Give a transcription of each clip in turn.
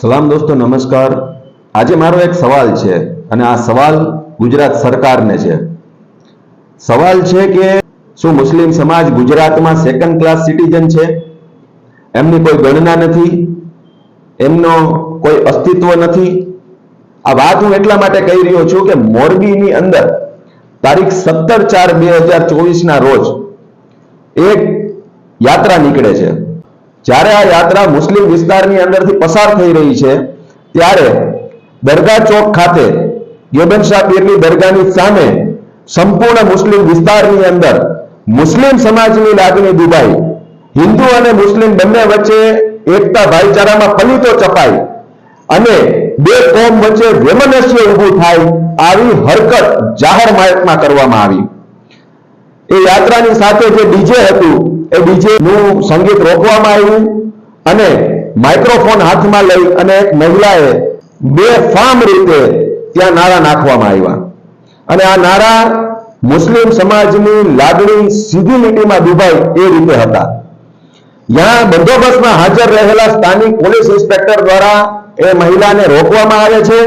સલામ દોસ્તો, નમસ્કાર. આજે મારો એક સવાલ છે અને આ સવાલ ગુજરાત સરકારને છે. સવાલ છે કે શું મુસ્લિમ સમાજ ગુજરાતમાં સેકન્ડ ક્લાસ સિટીઝન છે? એમની કોઈ ગણના નથી? એમનો કોઈ અસ્તિત્વ નથી? આ વાત હું એટલા માટે કહી રહ્યો છું કે મોરબીની અંદર તારીખ સત્તર ચાર બે હજાર ચોવીસના રોજ એક યાત્રા નીકળે છે. જ્યારે આ યાત્રા મુસ્લિમ વિસ્તારની અંદરથી પસાર થઈ રહી છે, ત્યારે દરગાહ ચોક ખાતે ગેબન શાહ પીરની દરગાહની સામે સંપૂર્ણ મુસ્લિમ વિસ્તારની અંદર મુસ્લિમ સમાજની લાગણી દુભાઈ હિન્દુ અને મુસ્લિમ બંને વચ્ચે એકતા ભાઈચારામાં પલિતો ચપાઈ અને બે કોમ વચ્ચે વેમનસ્ય ઊભું થાય આવી હરકત જાહેર માર્ગમાં કરવામાં આવી. એ યાત્રાની સાથે જે ડીજે હતું એ ડીજેનું સંગીત રોકવામાં આવ્યું અને માઇક્રોફોન હાથમાં લઈ અને એક મહિલાએ બે ફામ રીતે ત્યાં નારા નાખવામાં આવ્યા. અને આ નારા મુસ્લિમ સમાજની લાગણી સીધી લીટીમાં ડૂબાય એ રીતે હતા. ત્યાં બંદોબસ્તમાં હાજર રહેલા સ્થાનિક પોલીસ ઇન્સ્પેક્ટર દ્વારા એ મહિલાને રોકવામાં આવે છે,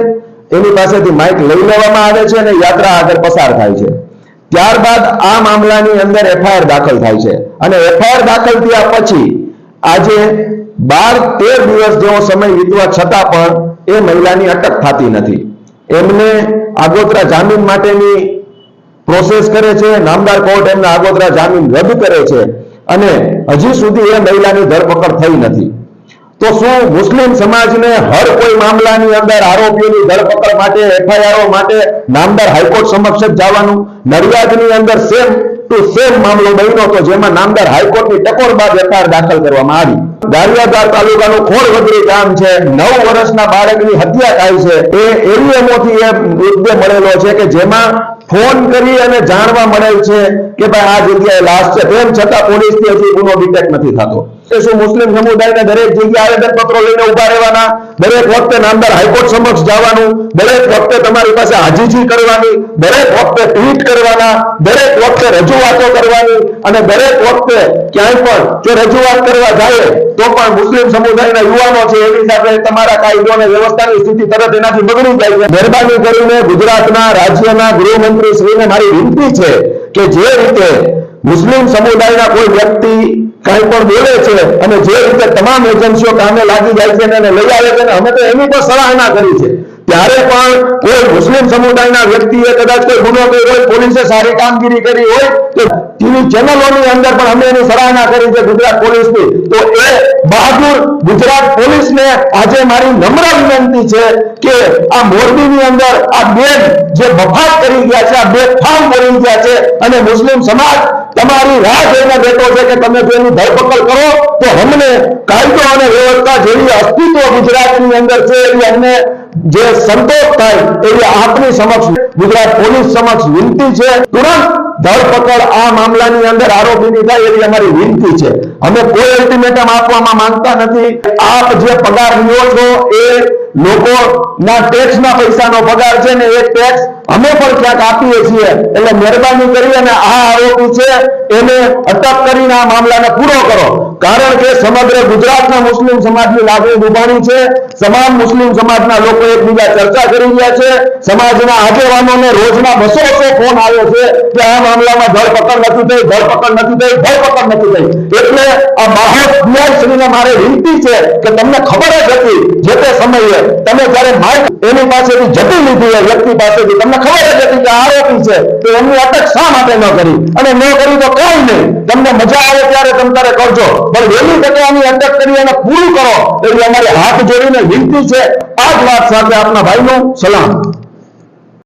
એની પાસેથી માઇક લઈ લેવામાં આવે છે અને યાત્રા આગળ પસાર થાય છે. ત્યારબાદ આ મામલાની અંદર એફઆઈઆર દાખલ થાય છે. અને એફઆઈઆર દાખલ થયા પછી આજે બાર તેર દિવસ જેવો સમય વીતવા છતાં પણ એ મહિલાની અટક થતી નથી. એમને આગોતરા જામીન માટેની પ્રોસેસ કરે છે, નામદાર કોર્ટ એમના આગોતરા જામીન રદ કરે છે અને હજી સુધી એ મહિલાની ધરપકડ થઈ નથી. તો શું મુસ્લિમ સમાજને હર કોઈ મામલાની અંદર આરોપીઓની ધરપકડ માટે એફઆઈઆરઓ માટે નામદાર હાઈકોર્ટ સમક્ષ જ જવાનું. નડિયાદની અંદર સેમ ટુ સેમ મામલો બન્યો હતો, જેમાં નામદાર હાઈકોર્ટની ટકોર બાદ એફઆઈઆર દાખલ કરવામાં આવી. ગારિયાધાર તાલુકાનું ખોડવદરી ગામ છે. નવ વર્ષના બાળકની હત્યા થાય છે. એ એરિયમોથી એ મૃતદેહ મળેલો છે કે જેમાં ફોન કરી અને જાણવા મળેલ છે કે ભાઈ આ જગ્યાએ લાશ છે. તેમ છતાં પોલીસથી હજી ગુનો ડિટેક્ટ નથી થતો. એ શું મુસ્લિમ સમુદાયને દરેક જગ્યાએ આવેદન પત્રો લઈને ઊભા રહેવાના? દરેક વખતે નામદાર હાઈકોર્ટ સમક્ષ જવાનું, દરેક વખતે તમારી પાસે હાજીજી કરવાની, દરેક વખતે ટ્વીટ કરવાના, દરેક વખતે રજૂઆતો કરવાની અને દરેક વખતે ક્યાંય પણ જો રજૂઆત કરવા જાય, તો પણ મુસ્લિમ સમુદાયના યુવાનો છે, એની સાથે તમારા કાયદો અને વ્યવસ્થાની સ્થિતિ તરત એનાથી બગડી જાય છે. મહેરબાની કરીને ગુજરાતના રાજ્યના ગૃહમંત્રી શ્રીને મારી વિનંતી છે કે જે રીતે મુસ્લિમ સમુદાયના કોઈ વ્યક્તિ કાંઈ પણ બોલે છે અને જે રીતે તમામ એજન્સીઓ કામે લાગી જાય છે અને લઈ આવે છે અમે તો એની પણ સરાહના કરી છે. ત્યારે પણ કોઈ મુસ્લિમ સમુદાયના વ્યક્તિએ કદાચ કોઈ ગુનો કર્યો હોય, પોલીસે સારી કામગીરી કરી હોય, તો ટીવી ચેનલોની અંદર પણ અમે એની સરાહના કરી છે ગુજરાત પોલીસની. તો એ બહાદુર ગુજરાત પોલીસને આજે મારી નમ્ર વિનંતી છે કે આ મોરબીની અંદર આ બેન જે બફાટ કરી ગયા છે, આ બે ફાર્મ કરી ગયા છે અને મુસ્લિમ સમાજ તમારી રાહ જોઈને બેઠો છે કે તમે જો એની ધરપકડ કરો, તો અમને કાયદો અને વ્યવસ્થા જેવી અસ્તિત્વ ગુજરાતની અંદર છે એવી અમને જે સંતોષ થાય એવી આપની સમક્ષ ગુજરાત પોલીસ સમક્ષ વિનંતી છે. તુરંત ધરપકડ આ મામલાની અંદર આરોપીની થાય એવી અમારી વિનંતી છે. અમે કોઈ અલ્ટિમેટમ આપવામાં માંગતા નથી. આપ જે પગાર લ્યો છો એ લોકોના ટેક્સના પૈસાનો પગાર છે ને એ ટેક્સ અમે પણ ક્યાંક આપીએ છીએ. એટલે મહેરબાની કરી અને આ આરોપી છે, એને અટક કરીને આ મામલાને પૂરો કરો. કારણ કે સમગ્ર ગુજરાતના મુસ્લિમ સમાજની લાગણી દુભાણી છે. તમામ મુસ્લિમ સમાજના લોકો એકબીજા ચર્ચા કરી રહ્યા છે. સમાજના આગેવાનોને રોજના બસો બસો ફોન આવ્યો છે કે આ મામલામાં ધરપકડ નથી થઈ, ધરપકડ નથી થઈ, ધરપકડ નથી થઈ. એટલે આ મહાશ્રીને શ્રીને મારે વિનંતી છે કે તમને ખબર જ હતી જે તે સમયે તમે જ્યારે માઇક એની પાસેથી જતી લીધી એ વ્યક્તિ પાસેથી. તમને ખબર જ હતી કે આરોપી છે તો એમની અટક શા માટે ન કરી? અને ન કરી તો કઈ નહીં. તમને મજા આવે ત્યારે તમ તારે કરજો. પણ વહેલી તકે આની અટક કરી અને પૂરું કરો. એવી અમારી હાથ જોડીને વિનંતી છે. આ જ વાત સાથે આપના ભાઈનું સલામ.